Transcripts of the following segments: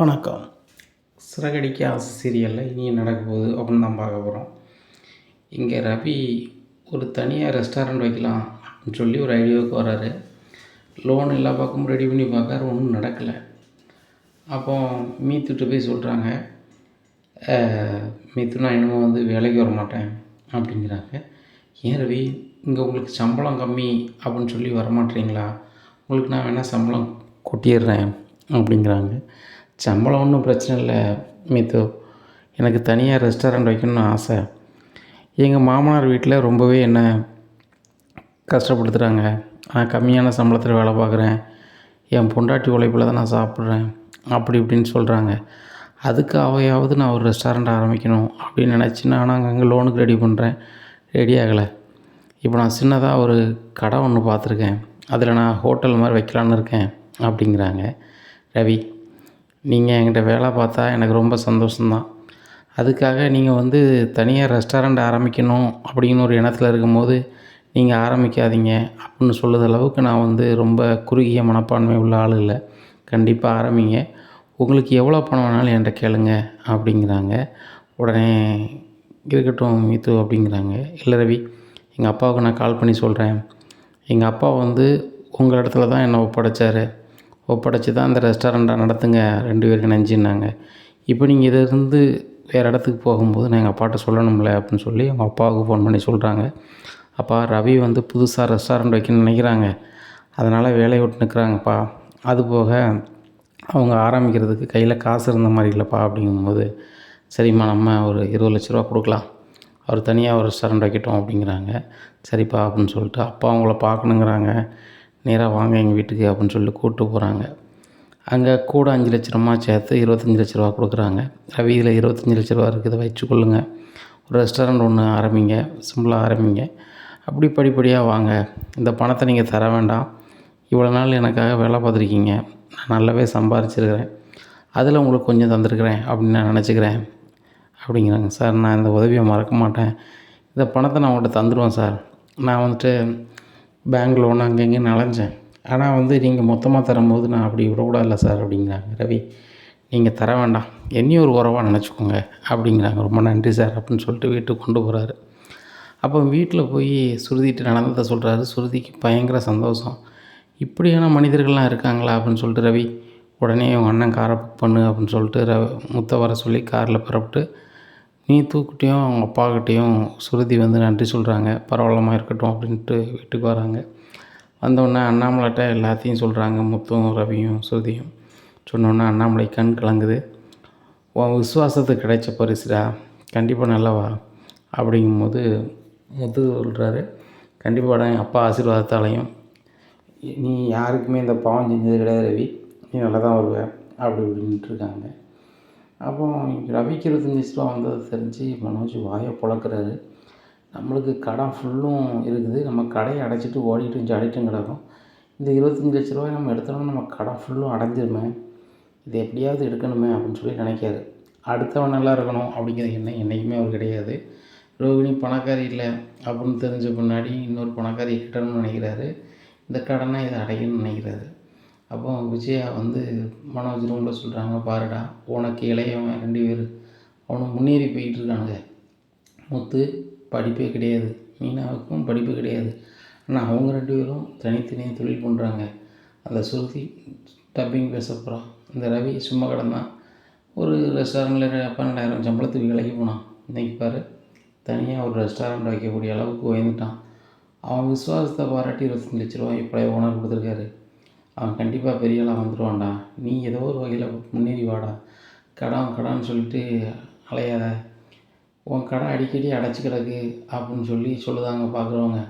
வணக்கம். சிறகடிக்க ஆசை சீரியலில் இனி நடக்கும்போது அப்படின்னு தான் பார்க்க போகிறோம் இங்கே ரவி ஒரு தனியாக ரெஸ்டாரண்ட் வைக்கலாம் அப்படின்னு சொல்லி ஒரு ஐடியாவுக்கு வராரு. லோன் எல்லா பக்கமும் ரெடி பண்ணி பார்க்காரு ஒன்றும் நடக்கலை. அப்போ மீத்துட்டு போய் சொல்கிறாங்க மீத்து நான் இன்னமும் வந்து வேலைக்கு வர மாட்டேன் அப்படிங்கிறாங்க. ஏன் ரவி? இங்கே உங்களுக்கு சம்பளம் கம்மி அப்படின்னு சொல்லி வரமாட்டீங்களா? உங்களுக்கு நான் வேணால் சம்பளம் கொட்டிடுறேன் அப்படிங்கிறாங்க. சம்பளம் ஒன்றும் பிரச்சனை இல்லை மித்து. எனக்கு தனியாக ரெஸ்டாரண்ட் வைக்கணும்னு ஆசை. எங்கள் மாமனார் வீட்டில் ரொம்பவே என்ன கஷ்டப்படுத்துகிறாங்க நான் கம்மியான சம்பளத்தில் வேலை பார்க்குறேன். என் பொண்டாட்டி உழைப்பில் தான் நான் சாப்பிட்றேன். அப்படி இப்படின்னு சொல்கிறாங்க அதுக்கு அவையாவது நான் ஒரு ரெஸ்டாரண்ட் ஆரம்பிக்கணும் அப்படின்னு நினச்சி நான் அங்கே லோனுக்கு ரெடி பண்ணுறேன் ரெடி ஆகலை. இப்போ நான் சின்னதாக ஒரு கடை ஒன்று பார்த்துருக்கேன். அதில் நான் ஹோட்டல் மாதிரி வைக்கலான்னு இருக்கேன் அப்படிங்கிறாங்க. ரவி. நீங்கள் என்கிட்ட வேலை பார்த்தா எனக்கு ரொம்ப சந்தோஷம்தான். அதுக்காக நீங்கள் வந்து தனியாக ரெஸ்டாரண்ட் ஆரம்பிக்கணும் அப்படின்னு ஒரு எண்ணத்தில் இருக்கும்போது நீங்கள் ஆரம்பிக்காதீங்க அப்படின்னு சொல்லுற அளவுக்கு நான் வந்து ரொம்ப குறுகிய மனப்பான்மை உள்ள ஆள் இல்லை. கண்டிப்பாக ஆரம்பிங்க. உங்களுக்கு எவ்வளோ பணம் வேணாலும் என்கிட்ட கேளுங்க அப்படிங்கிறாங்க. உடனே இருக்கட்டும் மீத்து அப்படிங்கிறாங்க. இல்லை ரவி எங்கள் அப்பாவுக்கு நான் கால் பண்ணி சொல்கிறேன். எங்கள் அப்பா வந்து உங்கள் இடத்துல தான் என்னை ஒப்படைச்சார். ஒப்படைச்சி தான் அந்த ரெஸ்டாரண்ட்டை நடத்துங்க ரெண்டு பேருக்கு நெஞ்சின்னாங்க இப்போ நீங்கள் இதிலிருந்து வேறு இடத்துக்கு போகும்போது நான் எங்கள் அப்பாட்ட சொல்லணும்ல அப்படின்னு சொல்லி அவங்க அப்பாவுக்கு ஃபோன் பண்ணி சொல்கிறாங்க அப்பா ரவி வந்து புதுசாக ரெஸ்டாரண்ட் வைக்கணும்னு நினைக்கிறாங்க. அதனால் வேலையை விட்டு நிற்கிறாங்கப்பா அது போக அவங்க ஆரம்பிக்கிறதுக்கு கையில் காசு இருந்த மாதிரி இல்லைப்பா அப்படிங்கும்போது சரிம்மா நம்ம ஒரு இருபது லட்ச ரூபா கொடுக்கலாம். அவர் தனியாக ஒரு ரெஸ்டாரண்ட் வைக்கட்டும் அப்படிங்கிறாங்க. சரிப்பா அப்படின்னு சொல்லிட்டு அப்பா அவங்கள பார்க்கணுங்கிறாங்க. நேராக வாங்க எங்கள் வீட்டுக்கு அப்படின்னு சொல்லி கூப்பிட்டு போகிறாங்க அங்கே கூட அஞ்சு லட்ச ரூபா சேர்த்து இருபத்தஞ்சி லட்ச ரூபா கொடுக்குறாங்க. ரவி இதில் இருபத்தஞ்சி லட்ச ரூபா இருக்குது வச்சுக்கொள்ளுங்க. ஒரு ரெஸ்டாரண்ட் ஒன்று ஆரம்பிங்க சிம்பிளாக ஆரம்பிங்க. அப்படி படிப்படியாக வாங்க. இந்த பணத்தை நீங்கள் தர வேண்டாம். இவ்வளோ நாள் எனக்காக வேலை பார்த்துருக்கீங்க. நான் நல்லாவே சம்பாரிச்சிருக்கிறேன். அதில் உங்களுக்கு கொஞ்சம் தந்திருக்கிறேன் அப்படின்னு நான் நினச்சிக்கிறேன். அப்படிங்கிறாங்க. சார் நான் இந்த உதவியை மறக்க மாட்டேன். இந்த பணத்தை நான் உங்கள்கிட்ட தந்துடுவேன் சார். நான் வந்துட்டு பேங்க் லோன் அங்கே இங்கேயும் அலைஞ்சேன் ஆனால் வந்து நீங்கள் மொத்தமாக தரும்போது நான் அப்படி விடக்கூடாதுல்ல சார் அப்படிங்கிறாங்க. ரவி நீங்கள் தர வேண்டாம். என்னையும் ஒரு உறவாக நினச்சிக்கோங்க அப்படிங்கிறாங்க. ரொம்ப நன்றி சார் அப்படின்னு சொல்லிட்டு வீட்டுக்கு கொண்டு போகிறாரு அப்போ வீட்டில் போய் சுருதிட்டு நடந்ததை சொல்கிறாரு சுருதிக்கு பயங்கர சந்தோஷம். இப்படியான மனிதர்கள்லாம் இருக்காங்களா அப்படின்னு சொல்லிட்டு ரவி உடனே உங்கள் அண்ணன் காரை புக் பண்ணு அப்படின்னு சொல்லிட்டு ர முத்த வர சொல்லி காரில் புறப்பட்டு நீ தூக்கிட்டையும் அவங்க அப்பாக்கிட்டேயும் சுருதி வந்து நன்றி சொல்கிறாங்க பரவாயில்லமா இருக்கட்டும் அப்படின்ட்டு வீட்டுக்கு வராங்க. வந்தோடனே அண்ணாமலைகிட்ட எல்லாத்தையும் சொல்கிறாங்க முத்தும் ரவியும் சுருதியும். சொன்னோன்னே அண்ணாமலை கண் கலங்குது. உன் விசுவாசத்துக்கு கிடைச்ச பரிசுடா. கண்டிப்பாக நல்லவா அப்படிங்கும்போது முத்து சொல்கிறாரு கண்டிப்பாக என் அப்பா ஆசீர்வாதத்தாலையும். நீ யாருக்குமே இந்த பாவம் செஞ்சது கிடையாது ரவி. நீ நல்லா தான் வருவேன் அப்படி இப்படின்ட்டு இருக்காங்க. அப்போ ரவிக்கு இருபத்தஞ்சி லட்ச ரூபா வந்தது தெரிஞ்சு மனோஜ் வாயை பொழக்கிறாரு நம்மளுக்கு கடன் ஃபுல்லும் இருக்குது. நம்ம கடையை அடைச்சிட்டு ஓடிட்டும் ஜாடிட்டும் கிடக்கும். இந்த இருபத்தஞ்சி லட்ச ரூபாய் நம்ம எடுத்தோம்னா நம்ம கடன் ஃபுல்லும் அடைஞ்சிருமே. இது எப்படியாவது எடுக்கணுமே அப்படின்னு சொல்லி நினைக்காரு. அடுத்தவன் நல்லா இருக்கணும் அப்படிங்கிற எண்ணம் என்றைக்குமே அவர் கிடையாது. ரோகிணி பணக்காரி இல்லை அப்படின்னு தெரிஞ்ச முன்னாடி இன்னொரு பணக்காரி கிட்டணும்னு நினைக்கிறாரு. இந்த கடனை இதை அடையணும்னு நினைக்கிறாரு. அப்போ விஜயா வந்து மனோஜ் ரூமில் சொல்கிறாங்க பாருடா உனக்கு இளையவன் ரெண்டு பேர். அவனும் முன்னேறி போயிட்டு இருக்கானுங்க முத்து படிப்பே கிடையாது. மீனாவுக்கும் படிப்பு கிடையாது. ஆனால் அவங்க ரெண்டு பேரும் தனித்தனியாக தொழில் பண்ணுறாங்க அந்த சுருதி டப்பிங் பேச போகிறான் இந்த ரவி சும்மா கிடந்தான். ஒரு ரெஸ்டாரண்ட்டில் பன்னெண்டாயிரம் சம்பளத்துக்கு விலைக்கு போனான். இன்றைக்கி பாரு தனியாக ஒரு ரெஸ்டாரண்ட் வைக்கக்கூடிய அளவுக்கு உயர்ந்துட்டான். அவன் விசுவாசத்தை பாராட்டி இருபத்தஞ்சு லட்ச ரூபாய் இப்போ ஓனர் கொடுத்துருக்காரு. அவன் கண்டிப்பாக பெரிய ஆளாக வந்துடுவான்டா நீ ஏதோ ஒரு வகையில் முன்னேறி வாடா. கடன் கடான்னு சொல்லிட்டு அலையாத. உன் கடை அடிக்கடி அடைச்சி கிடக்கு அப்படின்னு சொல்லி சொல்லுதாங்க பார்க்குறவங்க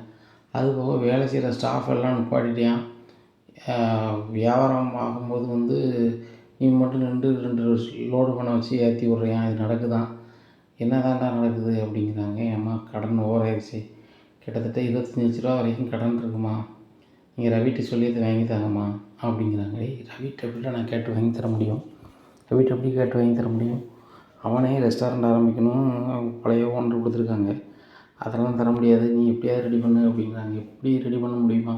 அது போக வேலை செய்கிற ஸ்டாஃப் எல்லாம் நிப்பாட்டிட்டான். வியாபாரம் ஆகும்போது வந்து நீ மட்டும் ரெண்டு ரெண்டு லோடு பண்ண வச்சு ஏற்றி விட்றியான் இது நடக்குதான் என்ன தாண்டா நடக்குது அப்படிங்கிறாங்க. ஏம்மா கடன் ஓவர் ஆயிடுச்சு கிட்டத்தட்ட இருபத்தஞ்சி லட்ச ரூபா வரைக்கும் கடன் இருக்குமா? நீங்கள் ரவிட்டு சொல்லி இதை வாங்கி தாங்கம்மா அப்படிங்கிறாங்க. ஏய் ரவிட்ட எப்படிடா நான் கேட்டு வாங்கி தர முடியும்? ரவிட்டு எப்படி கேட்டு வாங்கி தர முடியும்? அவனே ரெஸ்டாரண்ட் ஆரம்பிக்கணும். பழைய ஓனர் கொடுத்துருக்காங்க. அதெல்லாம் தர முடியாது. நீ எப்படியாவது ரெடி பண்ணு அப்படிங்கிறாங்க. எப்படி ரெடி பண்ண முடியுமா?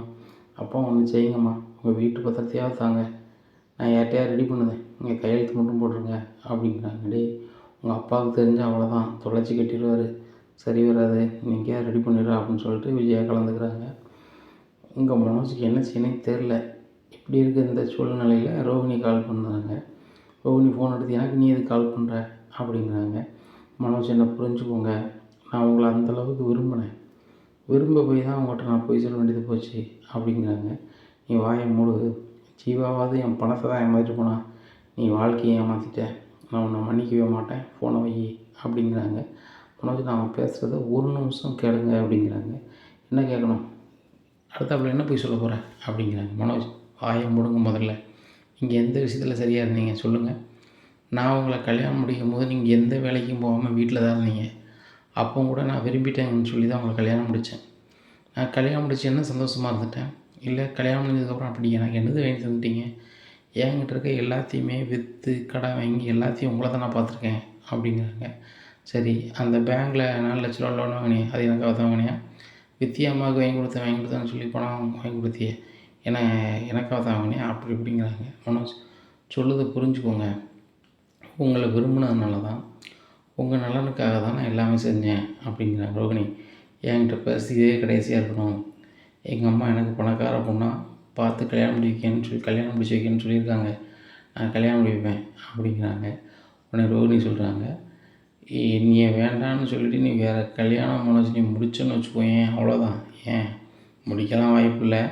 அப்போ ஒன்று செய்யுங்கம்மா. உங்கள் வீட்டு பத்திரத்தையாவது தாங்க. நான் யார்கிட்டயாவது ரெடி பண்ணுதேன். நீங்கள் கையெழுத்து மட்டும் போட்டுருங்க அப்படிங்கிறாங்க. டேய் உங்கள் அப்பாவுக்கு தெரிஞ்ச அவ்வளோதான் தொலைச்சி கட்டிடுவார். சரி வராது. நீங்கள் ரெடி பண்ணிடுறா அப்படின்னு சொல்லிட்டு விஜயா கலந்துக்கிறாங்க. உங்கள் மனோஜுக்கு என்ன செய்யணும்னு தெரில இப்படி இருக்க இந்த சூழ்நிலையில் ரோகிணி கால் பண்ணுறாங்க. ரோகிணி ஃபோன் எடுத்து எனக்கு நீ எது கால் பண்ணுற அப்படிங்கிறாங்க. மனோஜ் என்ன புரிஞ்சுக்கோங்க. நான் உங்களை அந்தளவுக்கு விரும்பினேன் விரும்ப போய் தான் அவங்ககிட்ட நான் போய் சொல்ல வேண்டியது போச்சு. அப்படிங்கிறாங்க. நீ வாயை மூடு. ஜீவாவாவது என் பணத்தை தான் ஏமாற்றிட்டு போனான் நீ வாழ்க்கையை ஏமாற்றிட்ட நான் உன்னை மன்னிக்கவே மாட்டேன். ஃபோனை வை அப்படிங்கிறாங்க. மனோஜ் நான் பேசுகிறத ஒரு நிமிஷம் கேளுங்க. அப்படிங்கிறாங்க. என்ன கேட்கணும்? அடுத்தாப்புல என்ன போய் சொல்ல போகிறேன் அப்படிங்கிறாங்க. மனோஜ் வாயை முடுங்க முதல்ல. நீங்கள் எந்த விஷயத்தில் சரியாக இருந்தீங்க? சொல்லுங்கள் நான் உங்களை கல்யாணம் முடிக்கும் போது நீங்கள் எந்த வேலைக்கும் போகாமல் வீட்டில் தான் இருந்தீங்க. அப்போ கூட நான் விரும்பிட்டேங்கன்னு சொல்லி தான் உங்களை கல்யாணம் முடித்தேன் நான் கல்யாணம் முடிச்சு என்ன சந்தோஷமாக இருந்துட்டேன். இல்லை கல்யாணம் முடிஞ்சதுக்கப்புறம் அப்படி எனக்கு என்னது வாங்கி தந்துட்டீங்க? என்கிட்ட இருக்க எல்லாத்தையுமே விற்று கடை வாங்கி எல்லாத்தையும் உங்களை தான் நான் பார்த்துருக்கேன். அப்படிங்கிறாங்க. சரி அந்த பேங்க்கில் நாலு லட்ச ரூபா லோன் வாங்கினேன் அது எனக்கு தான் வாங்கினியா? வித்தியா அம்மாவுக்கு வாங்கி கொடுத்தேன் வாங்கி கொடுத்தேன்னு சொல்லி பணம் வாங்கி கொடுத்தியே. ஏன்னா எனக்காக தான் வாங்கினேன் அப்படி இப்படிங்கிறாங்க மனோஜ் சொல்லுதை புரிஞ்சுக்கோங்க. உங்களை விரும்பினதுனால தான் உங்கள் நலனுக்காக தான் நான் எல்லாமே செஞ்சேன் அப்படிங்கிறாங்க ரோகிணி. என்கிட்ட பேசியதே கடைசியாக இருக்கணும். எங்கள் அம்மா எனக்கு பணக்கார பொண்ணாக பார்த்து கல்யாணம் முடிக்க சொல்லி கல்யாணம் முடிச்சு வைக்கேன்னு சொல்லியிருக்காங்க. நான் கல்யாணம் முடிப்பேன் அப்படிங்கிறாங்க. உடனே ரோகிணி சொல்கிறாங்க நீ வேண்டான்னு சொல்லிட்டு நீ வேறு கல்யாணம் மனசு நீ முடிச்சேன்னு வச்சுக்கோயேன் அவ்வளோதான் ஏன்? முடிக்கலாம் வாய்ப்பு இல்லை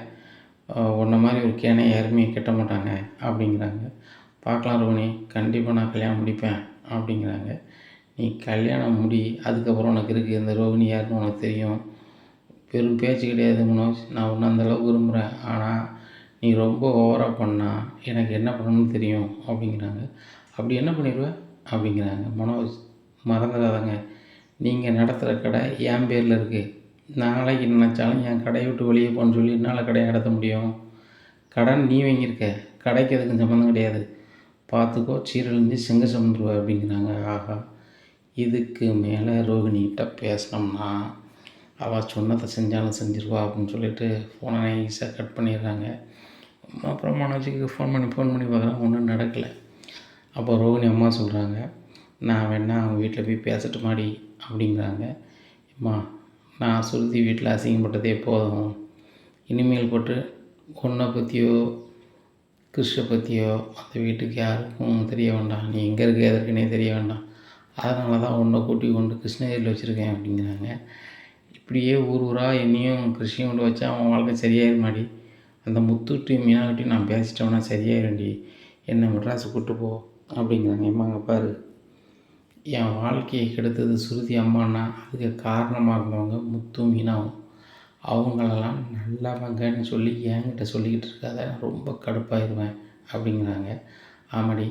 உன்ன மாதிரி ஒரு கேனை யாருமே கட்ட மாட்டாங்க அப்படிங்கிறாங்க. பார்க்கலாம் ரோகிணி கண்டிப்பாக நான் கல்யாணம் முடிப்பேன் அப்படிங்கிறாங்க. நீ கல்யாணம் முடி அதுக்கப்புறம் உனக்கு இருக்குது இந்த ரோகிணி யாருன்னு உனக்கு தெரியும். பெரும் பேச்சு கிடையாது மனோஜ். நான் ஒன்று அந்தளவுக்கு விரும்புகிறேன் ஆனால் நீ ரொம்ப ஓவராக பண்ணால் எனக்கு என்ன பண்ணணும்னு தெரியும் அப்படிங்கிறாங்க. அப்படி என்ன பண்ணிடுவேன் அப்படிங்கிறாங்க மனோஜ். மறந்துடாதங்க. நீங்கள் நடத்துகிற கடை என் பேரில் இருக்குது நாளைக்கு நினச்சாலும் என் கடையை விட்டு வெளியே போகணுன்னு சொல்லி என்னால் கடையை நடத்த முடியும்? கடன் நீ வாங்கியிருக்க. கடைக்கு எதுக்கும் சம்மந்தம் கிடையாது. பார்த்துக்கோ சீரழிஞ்சு செங்க சமந்துருவா அப்படிங்கிறாங்க. ஆஹா. இதுக்கு மேலே ரோகிணிகிட்ட பேசினோம்னா அவள் சொன்னதை செஞ்சாலும் செஞ்சிருவா அப்படின்னு சொல்லிட்டு ஃபோனை ஈஸியாக கட் பண்ணிடுறாங்க. அப்புறம் மனோஜிக்கு ஃபோன் பண்ணி ஃபோன் பண்ணி பார்க்குறாங்க ஒன்றும் நடக்கலை. அப்போ ரோகிணி அம்மா சொல்கிறாங்க நான் வேணா அவங்க வீட்டில் போய் பேசட்டு மாடி அப்படிங்கிறாங்க. அம்மா நான் சுருதி வீட்டில் அசிங்கப்பட்டதே போதும். இனிமேல் போட்டு உன்னை பற்றியோ கிருஷ்ண பற்றியோ அந்த வீட்டுக்கு யாருக்கும் தெரிய வேண்டாம். நீ எங்கே இருக்க எதற்குனே தெரிய வேண்டாம். அதனால தான் உன்னை கூட்டி கொண்டு கிருஷ்ணகிரியில் வச்சுருக்கேன் அப்படிங்கிறாங்க. இப்படியே ஊர் ஊராக என்னையும் கிருஷ்ணன் கொண்டு வச்சா அவன் வாழ்க்கை சரியாயிரு மாடி. அந்த முத்துட்டி மீனாகட்டி நான் பேசிட்டோம்னா சரியாயிருண்டி என்னை மெட்ராஸு கூட்டு போ அப்படிங்கிறாங்க. எம்மாங்க பாரு. என் வாழ்க்கையை கெடுத்தது சுருதி அம்மானா அதுக்கு காரணமாக இருந்தவங்க முத்து மீனாவும். அவங்களெல்லாம் நல்லவங்கன்னு சொல்லி என்கிட்ட சொல்லிக்கிட்டு இருக்காத ரொம்ப கடுப்பாயிருவேன் அப்படிங்கிறாங்க. ஆமாடி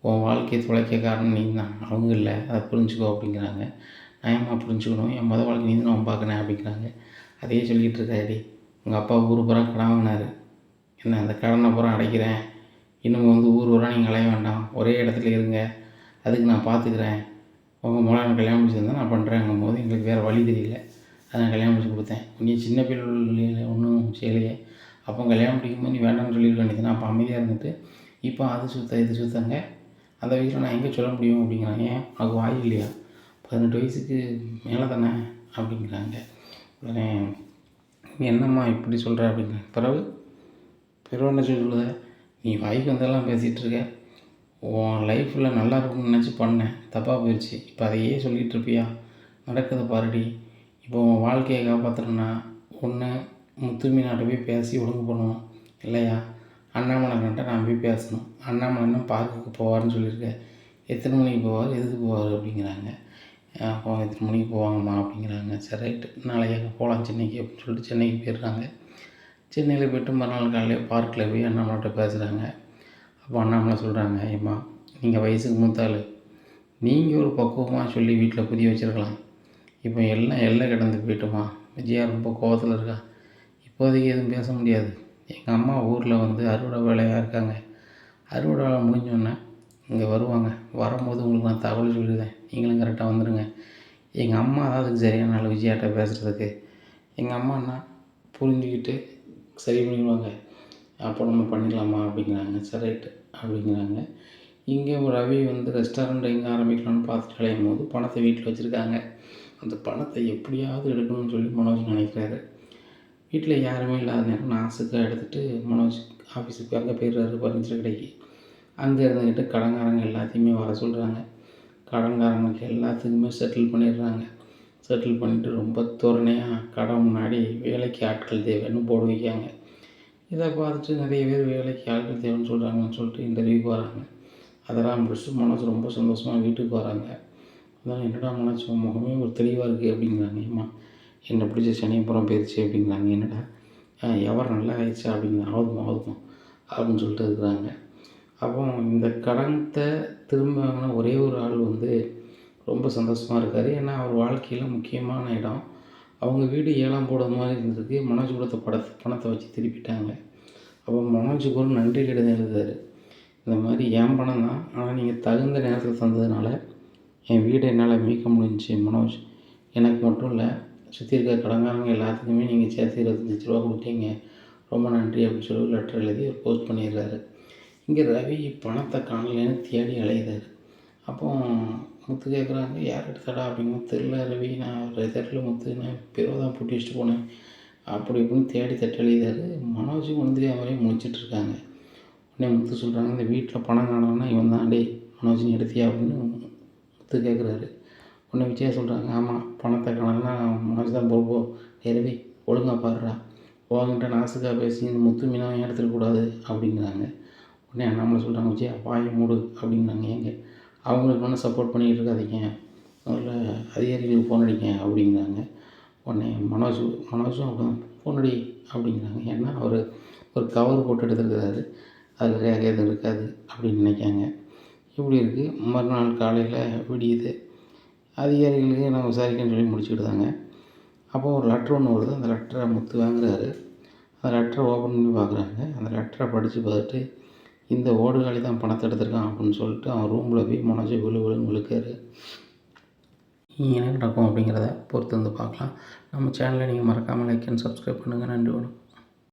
உன் வாழ்க்கையை துளைக்க காரணம் நீ தான் அவங்க இல்லை அதை புரிஞ்சுக்கோ அப்படிங்கிறாங்க. நான் ஏம்மா புரிஞ்சுக்கணும்? என் மொதல் வாழ்க்கை நீ தான் நான் பார்க்குறேன் அப்படிங்கிறாங்க. அதையே சொல்லிக்கிட்டு இருக்காடி உங்கள் அப்பா ஊர் பூரா கடன் வாங்கினார். என்ன அந்த கடனை பூரா அடைக்கிறேன். இன்னும் வந்து ஊர் ஊரா நீங்கள் அலைய வேண்டாம். ஒரே இடத்துல இருங்க. அதுக்கு நான் பார்த்துக்கிறேன். அவங்க மூலம் எனக்கு கல்யாணம் முடிச்சிருந்தா நான் பண்ணுறேங்கும் போது எங்களுக்கு வேறு வழி தெரியல. அதான் கல்யாணம் முடிச்சு கொடுத்தேன். நீ சின்ன பிள்ளைகள் ஒன்றும் செய்யலையே. அப்போ கல்யாணம் முடிக்கும்போது நீ வேண்டாம்னு சொல்லியிருக்க வேண்டியது நான் அப்போ அமைதியாக இருந்துட்டு இப்போ அது சுத்த இது சுத்தங்க. அந்த வயசில் நான் எங்கே சொல்ல முடியும்? அப்படிங்கிறாங்க. ஏன்? உனக்கு வாய் இல்லையா? பதினெட்டு வயசுக்கு மேலே தானே? அப்படிங்கிறாங்க. உடனே நீ என்னம்மா இப்படி சொல்கிற அப்படிங்கிற பிறகு பிறகு என்ன சொல்லுத? நீ வாய்க்கு வந்தெல்லாம் பேசிகிட்டு இருக்க. உன் லைஃப்பில் நல்லா இருக்கும்னு நினச்சி பண்ணேன். தப்பாக போயிடுச்சு இப்போ அதையே சொல்லிகிட்டு இருப்பியா? நடக்குது பாருடி. இப்போ உன் வாழ்க்கையை காப்பாற்றுறேன்னா ஒன்று முத்துமி நாட்டை போய் பேசி ஒழுங்கு பண்ணணும் இல்லையா? அண்ணாமலைகிட்ட நான் போய் பேசணும். அண்ணாமலை பார்க்குக்கு போவார்னு சொல்லியிருக்கேன் எத்தனை மணிக்கு போவார்? எதுக்கு போவார் அப்படிங்கிறாங்க. அப்போ எத்தனை மணிக்கு போவாங்கம்மா அப்படிங்கிறாங்க. சரி ரைட்டு நாளைக்கு அங்கே போகலாம் சென்னைக்கு அப்படின்னு சொல்லிட்டு சென்னைக்கு போயிடுறாங்க. சென்னையில் போய்ட்டு மறுநாள் காலையில் பார்க்கில் போய் அண்ணாமலைகிட்ட பேசுகிறாங்க அப்போ அண்ணாமலை சொல்கிறாங்க ஏம்மா நீங்கள் வயசுக்கு மூத்தாள். நீங்கள் ஒரு பக்குவமாக சொல்லி வீட்டில் புதிய வச்சுருக்கலாம். இப்போ எல்லாம் எல்லை கிடந்து போயிட்டோமா? விஜயா ரொம்ப கோபத்தில் இருக்கா? இப்போதைக்கு எதுவும் பேச முடியாது. எங்கள் அம்மா ஊரில் வந்து அறுவடை வேலையாக இருக்காங்க. அறுவடை வேலை முடிஞ்சோன்னே இங்கே வருவாங்க. வரும்போது உங்களுக்கு நான் தகவல் சொல்லிடுறேன். நீங்களும் கரெக்டாக வந்துடுங்க எங்கள் அம்மா தான் அதுக்கு சரியான நாள் விஜயாட்ட பேசுகிறதுக்கு எங்கள் அம்மான்னா புரிஞ்சுக்கிட்டு சரி பண்ணிடுவாங்க. அப்போ நம்ம பண்ணிடலாமா? அப்படிங்கிறாங்க. சரி ரைட்டு. அப்படிங்கிறாங்க. இங்கே ரவி வந்து ரெஸ்டாரண்ட் எங்கே ஆரம்பிக்கலாம்னு பார்த்துட்டு அலையும் போது பணத்தை வீட்டில் வச்சுருக்காங்க. அந்த பணத்தை எப்படியாவது எடுக்கணும்னு சொல்லி மனோஜ் நினைக்கிறாரு. வீட்டில் யாருமே இல்லாத நேரம் நாசுக்காக எடுத்துகிட்டு மனோஜ் ஆஃபீஸுக்கு அங்கே போயிடுறாரு ஃபர்னிச்சர் கடைக்கு. அங்கே இருந்துக்கிட்டு கடன்காரங்க எல்லாத்தையுமே வர சொல்கிறாங்க கடன்காரங்களுக்கு எல்லாத்துக்குமே செட்டில் பண்ணிடுறாங்க. செட்டில் பண்ணிவிட்டு ரொம்ப தோரணையாக கடை முன்னாடி வேலைக்கு ஆட்கள் தேவைன்னு போர்டு வைக்காங்க இதை பார்த்துட்டு நிறைய பேர் வேலைக்கு ஆட்கள் தேவைன்னு சொல்கிறாங்கன்னு சொல்லிட்டு இன்டர்வியூக்கு வராங்க. அதெல்லாம் முடிச்சுட்டு மனசு ரொம்ப சந்தோஷமாக வீட்டுக்கு வராங்க. அதான் என்னடா மனசு முகமே ஒரு தெளிவாக இருக்குது அப்படிங்கிறாங்க. ஏமா என்னை பிடிச்ச சனியப்புறம் போயிடுச்சு அப்படிங்கிறாங்க. என்னடா எவர் நல்லா ஆயிடுச்சு அப்படிங்கிற ஆகுதுமா ஆகுதுமா அப்படின்னு சொல்லிட்டு இருக்கிறாங்க. அப்போ இந்த கடனத்தை திரும்ப வாங்கின ஒரே ஒரு ஆள் வந்து ரொம்ப சந்தோஷமாக இருக்கார். ஏன்னா அவர் வாழ்க்கையில் முக்கியமான இடம். அவங்க வீடு ஏழாம் போடுற மாதிரி இருந்திருக்கு மனோஜ் கொடுத்த படத்தை பணத்தை வச்சு திருப்பிட்டாங்க. அப்போ மனோஜுக்கு ஒரு நன்றி கடிதம் எழுதுறாரு. இந்த மாதிரி என் பணம் தான். ஆனால் நீங்கள் தகுந்த நேரத்தில் தந்ததுனால என் வீடை என்னால் மீட்க முடிஞ்சு மனோஜ். எனக்கு மட்டும் இல்லை சுற்றி இருக்க கடங்காரங்க எல்லாத்துக்குமே நீங்கள் சேர்த்து இருபத்தஞ்சி ரூபா கொடுத்தீங்க. ரொம்ப நன்றி அப்படின்னு சொல்லி லெட்டர் எழுதி ஒரு போஸ்ட் பண்ணிடுறாரு. இங்கே ரவி பணத்தை காணலைன்னு தேடி அலையுதார் அப்போ முத்து கேட்குறாங்க யார் எடுத்தாடா? அப்படிங்க தெரில ரவி நான் தெருவில் முத்து நான் பிறகு தான் பூட்டி வச்சுட்டு போனேன். அப்படி இப்படின்னு தேடி தட்டு எழுதிதாரு மனோஜும் ஒன்றியா மாதிரியே முடிச்சிட்ருக்காங்க உடனே முத்து சொல்கிறாங்க இந்த வீட்டில் பணம் காணோன்னா இவன் தான் டேய் மனோஜின் எடுத்தியா? அப்படின்னு முத்து கேட்குறாரு உடனே விஜயா சொல்கிறாங்க ஆமாம் பணத்தை காணோன்னா மனோஜ் தான் போகோ ரவி ஒழுங்காக பாடுறா உங்ககிட்ட நாசுக்காக பேசி இந்த முத்து மீனாவை எடுத்துடக்கூடாது அப்படிங்கிறாங்க. உடனே அண்ணாமலை சொல்கிறாங்க விஜயா வாயை மூடு அப்படிங்கிறாங்க ஏங்க அவங்களுக்கு வேணால் சப்போர்ட் பண்ணிகிட்டு இருக்காதீங்க. முதல்ல அதிகாரிகளுக்கு ஃபோன் அடிங்க அப்படிங்கிறாங்க. உடனே மனோஜ் மனோஜும் அப்படி ஃபோன் அடி அப்படிங்கிறாங்க. ஏன்னா அவர் ஒரு கவர் போட்டு எடுத்துருக்கிறாரு. அதில் ரேகை எதுவும் இருக்காது அப்படின்னு நினைக்காங்க. இப்படி இருக்குது மறுநாள் காலையில் விடியுது. அதிகாரிகளுக்கு நான் விசாரிக்கன்னு சொல்லி முடிச்சுக்கிட்டாங்க அப்போ ஒரு லெட்ரு ஒன்று வருது. அந்த லெட்டரை முத்து வாங்குறாரு. அந்த லெட்டரை ஓப்பன் பண்ணி பார்க்குறாங்க அந்த லெட்டரை படித்து பார்த்துட்டு இந்த ஓடுகாலி தான் பணத்தை எடுத்திருக்கான் அப்படின்னு சொல்லிட்டு அவன் ரூமில் போய் மனோஜ் விழு விழுன்னு விழுக்காரு. என்ன நடக்கும் அப்படிங்கிறத பொறுத்து வந்து பார்க்கலாம். நம்ம சேனலை நீங்கள் மறக்காமல் லைக் அண்ட் சப்ஸ்கிரைப் பண்ணுங்கள் நன்றி வணக்கம்.